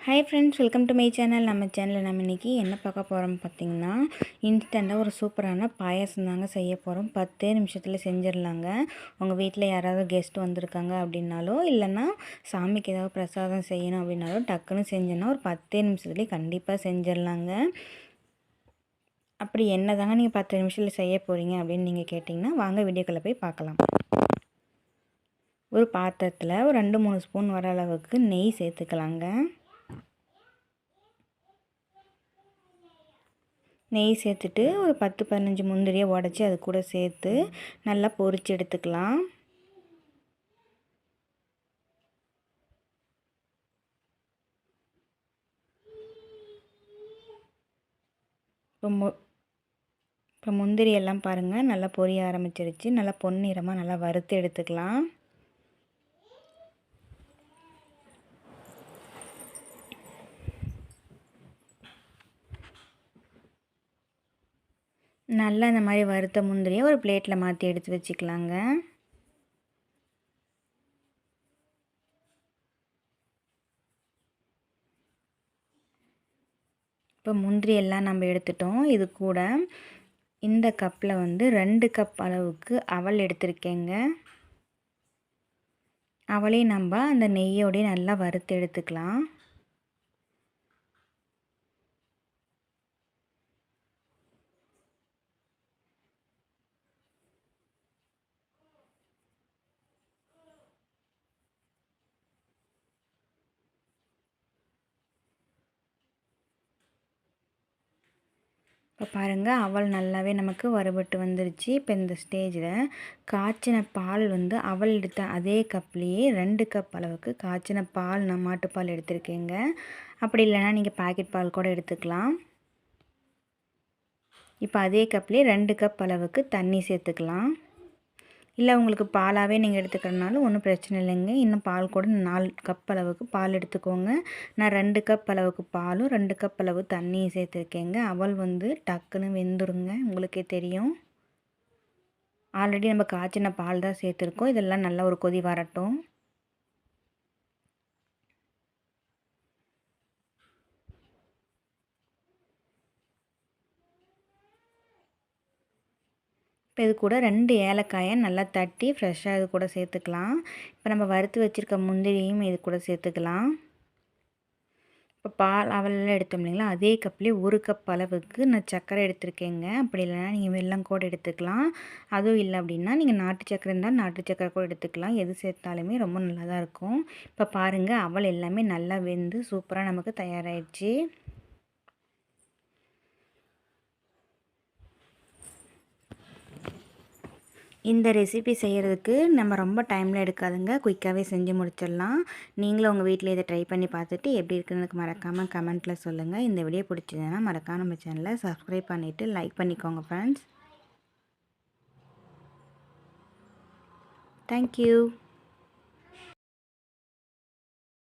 Hi friends welcome to my channel நம்ம சேனலில் நம்ம இன்றைக்கி என்ன பார்க்க போகிறோம் பார்த்திங்கன்னா இன்ஸ்டண்ட்டாக ஒரு சூப்பரான பாயாசம் தாங்க செய்ய போகிறோம் பத்தே நிமிஷத்தில் செஞ்சிடலாங்க. உங்கள் வீட்டில் யாராவது கெஸ்ட் வந்திருக்காங்க அப்படின்னாலோ இல்லைன்னா சாமிக்கு ஏதாவது பிரசாதம் செய்யணும் அப்படின்னாலும் டக்குன்னு செஞ்சோன்னா ஒரு பத்தே நிமிஷத்துலேயே கண்டிப்பாக செஞ்சிடலாங்க. அப்படி என்ன தாங்க நீங்கள் பத்து நிமிஷத்தில் செய்ய போகிறீங்க அப்படின்னு நீங்கள் கேட்டிங்கன்னா வாங்க வீடியோக்களை போய் பார்க்கலாம். ஒரு பாத்திரத்தில் ஒரு ரெண்டு மூணு ஸ்பூன் வர அளவுக்கு நெய் சேர்த்துக்கலாங்க. நெய் சேர்த்துட்டு ஒரு பத்து பதினஞ்சு முந்திரியை உடச்சி அது கூட சேர்த்து நல்லா பொறிச்சு எடுத்துக்கலாம். இப்போ மு இப்போ முந்திரி எல்லாம் பாருங்கள் நல்லா பொரிய ஆரம்பிச்சிருச்சு. நல்லா பொன்னிறமாக நல்லா வறுத்து எடுத்துக்கலாம். நல்லா இந்த மாதிரி வறுத்த முந்திரியை ஒரு பிளேட்டில் மாற்றி எடுத்து வச்சுக்கலாங்க. இப்போ முந்திரி எல்லாம் நம்ம எடுத்துட்டோம். இது கூட இந்த கப்பில் வந்து ரெண்டு கப் அளவுக்கு அவல் எடுத்திருக்கேங்க. அவளையும் நம்ம அந்த நெய்யோடையும் நல்லா வறுத்து எடுத்துக்கலாம். இப்போ பாருங்கள் அவள் நல்லாவே நமக்கு வறுபட்டு வந்துருச்சு. இப்போ இந்த ஸ்டேஜில் காய்ச்சின பால் வந்து அவள் எடுத்த அதே கப்லேயே ரெண்டு கப் அளவுக்கு காய்ச்சின பால் நான் மாட்டுப்பால் எடுத்திருக்கேங்க. அப்படி இல்லைனா நீங்கள் பாக்கெட் பால் கூட எடுத்துக்கலாம். இப்போ அதே கப்லேயே ரெண்டு கப் அளவுக்கு தண்ணி சேர்த்துக்கலாம். இல்லை உங்களுக்கு பாலாகவே நீங்கள் எடுத்துக்கிறனாலும் ஒன்றும் பிரச்சனை இல்லைங்க. இன்னும் பால் கூட நாலு கப் அளவுக்கு பால் எடுத்துக்கோங்க. நான் ரெண்டு கப் அளவுக்கு பாலும் ரெண்டு கப் அளவு தண்ணியும் சேர்த்துருக்கேங்க. அவள் வந்து டக்குன்னு வெந்துருங்க. உங்களுக்கே தெரியும். ஆல்ரெடி நம்ம காய்ச்சின பால் தான் சேர்த்துருக்கோம். இதெல்லாம் நல்லா ஒரு கொதி வரட்டும். இப்போ இது கூட ரெண்டு ஏலக்காயை நல்லா தட்டி ஃப்ரெஷ்ஷாக இது கூட சேர்த்துக்கலாம். இப்போ நம்ம வறுத்து வச்சுருக்க முந்திரியும் இது கூட சேர்த்துக்கலாம். இப்போ பால் அவலெல்லாம் எடுத்தோம் இல்லைங்களா? அதே கப்லேயே ஒரு கப் அளவுக்கு நான் சர்க்கரை எடுத்திருக்கேங்க. அப்படி இல்லைனா நீங்கள் வெள்ளம் கூட எடுத்துக்கலாம். அதுவும் இல்லை அப்படின்னா நீங்கள் நாட்டு சக்கரை இருந்தால் நாட்டு சக்கரை கூட எடுத்துக்கலாம். எது சேர்த்தாலுமே ரொம்ப நல்லா தான் இருக்கும். இப்போ பாருங்கள் அவல் எல்லாமே நல்லா வெந்து சூப்பராக நமக்கு தயாராகிடுச்சு இந்த ரெசிபி செய்கிறதுக்கு நம்ம ரொம்ப டைமில் எடுக்காதுங்க. குயிக்காகவே செஞ்சு முடிச்சிடலாம். நீங்களும் உங்கள் வீட்டில் இதை ட்ரை பண்ணி பார்த்துட்டு எப்படி இருக்குன்னு மறக்காமல் கமெண்ட்டில் சொல்லுங்கள் இந்த வீடியோ பிடிச்சதுன்னா மறக்காம நம்ம சேனலை சப்ஸ்கிரைப் பண்ணிவிட்டு லைக் பண்ணிக்கோங்க ஃப்ரெண்ட்ஸ் தேங்க்யூ